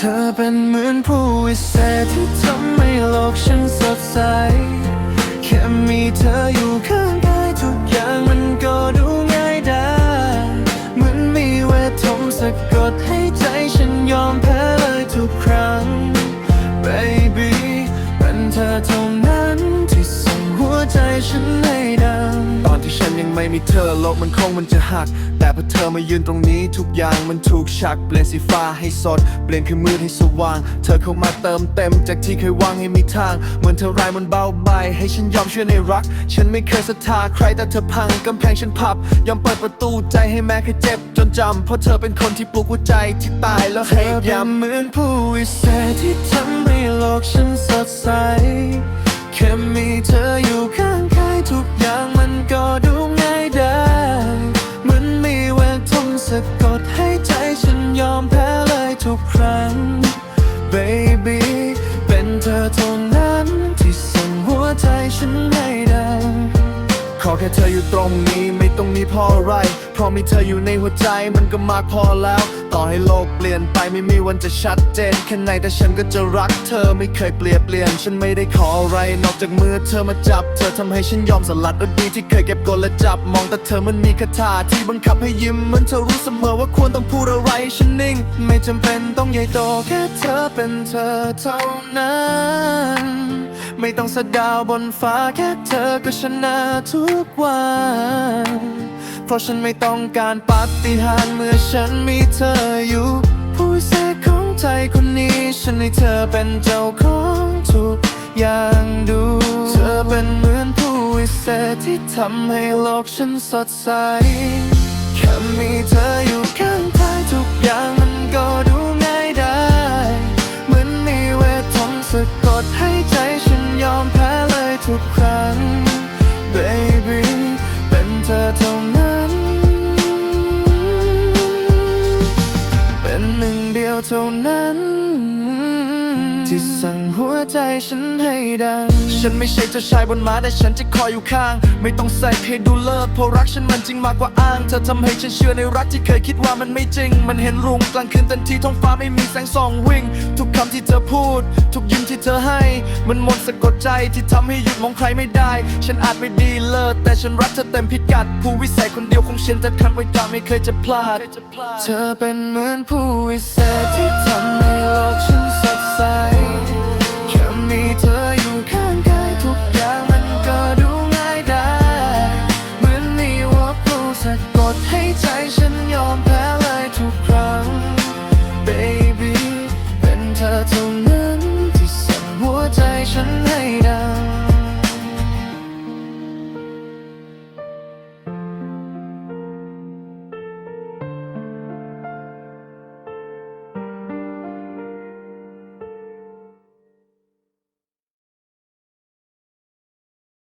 เธอเป็นเหมือนผู้วิเศษที่ทำให้โลกฉันสดใส แค่มีเธออยู่ข้างกายทุกอย่างมันก็ดูง่ายได้เหมือนมีเวททมสะกดให้ใจฉันยอมแพ้เลยทุกครั้ง baby เป็นเธอเท่านั้นที่ส่งหัวใจฉันให้ไดั ม่มีเธอโลกมันคงมันจะหัก แต่พอเธอมายืนตรงนี้ทุกอย่างมันถูกชัก เปลี่ยนสีฟ้าให้สด เปลี่ยนคือมืดให้สว่าง เธอเข้ามาเติมเต็มจากที่เคยวางให้มีทาง เหมือนเธอรายมันเบาใบให้ฉันยอมเชื่อในรัก ฉันไม่เคยศรัทธาใครแต่เธอพังกำแพงฉันพับ ยอมเปิดประตูใจให้แม้แค่เจ็บจนจำ เพราะเธอเป็นคนที่ปลุกหัวใจที่ตายแล้วให้ย้ำเหมือนผู้วิเศษที่ทำให้โลกฉันสดใสแค่มีเธออยู่ ครั้ง baby เป็นเธอเท่านั้นที่ส่งหัวใจฉันให้ดัง ขอแค่เธออยู่ตรงนี้ไม่ต้อง มีเพออะไร เพราะมีเธออยู่ในหัวใจมันก็มากพอแล้ว ต่อให้โลกเปลี่ยนไปไม่มีวันจะชัดเจนแค่ไหนแต่ฉันก็จะรักเธอไม่เคยเปลี่ยนเปลี่ยน ฉันไม่ได้ขออะไร นอกจากมือเธอมาจับ เธอทำให้ฉันยอมสลัดอดีตที่เคยเก็บกดและจับ มองแต่เธอมันมีคาถาที่บังคับให้ยิ้มเหมือนเธอรู้เสมอว่าควรต้องพูดอะไรฉันนิ่ง ไม่จำเป็นต้องใหญ่โตแค่เธอเป็นเธอเท่านั้นไม่ต้องสะดาวบนฟ้าแค่เธอก็ชนะทุกวัน เพราะฉันไม่ต้องการปาฏิหาริย์เมื่อฉันมีเธออยู่ ผู้เศษของใจคนนี้ ฉันให้เธอเป็นเจ้าของทุกอย่างดู เธอเป็นเหมือนผู้วิเศษที่ทำให้โลกฉันสดใส แค่มีเธออยู่ข้างกายทุกอย่างมันก็ดูง่ายได้ เหมือนมีเวททงสะกดให้ใจฉันยอมแพ้เลยทุกครั้ง baby เป็นเธอเท่านั้น เดียวเท่านั้น ที่สั่งหัวใจฉันให้ดัง ฉันไม่ใช่เจ้าชายบนม้าแต่ฉันจะคอยอยู่ข้าง ไม่ต้องใส่เพจดูเลิศเพราะรักฉันมันจริงมากกว่าอ้าง เธอทำให้ฉันเชื่อในรักที่เคยคิดว่ามันไม่จริง มันเห็นรุ่งกลางคืนทันทีท้องฟ้าไม่มีแสงส่องวิ่ง ทุกคำที่เธอพูด ทุกยิ้มที่เธอให้ มันมนต์สะกดใจที่ทำให้หยุดมองใครไม่ได้ ฉันอาจไม่ดีเลิศแต่ฉันรักเธอเต็มพิกัด ผู้วิเศษคนเดียวของฉันจะคันไว้ตาไม่เคยจะพลาด เธอเป็นเหมือนผู้วิเศษที่ทำให้โลกฉันสดใสแค่มีเธออยู่ข้างกายทุกอย่างมันก็ดูง่ายได้เหมือนมีว่าปลูสะกดให้ใจฉันยอมแพ้เลยทุกครั้ง baby เป็นเธอเท่านั้นที่สั่งหัวใฉันให้ได้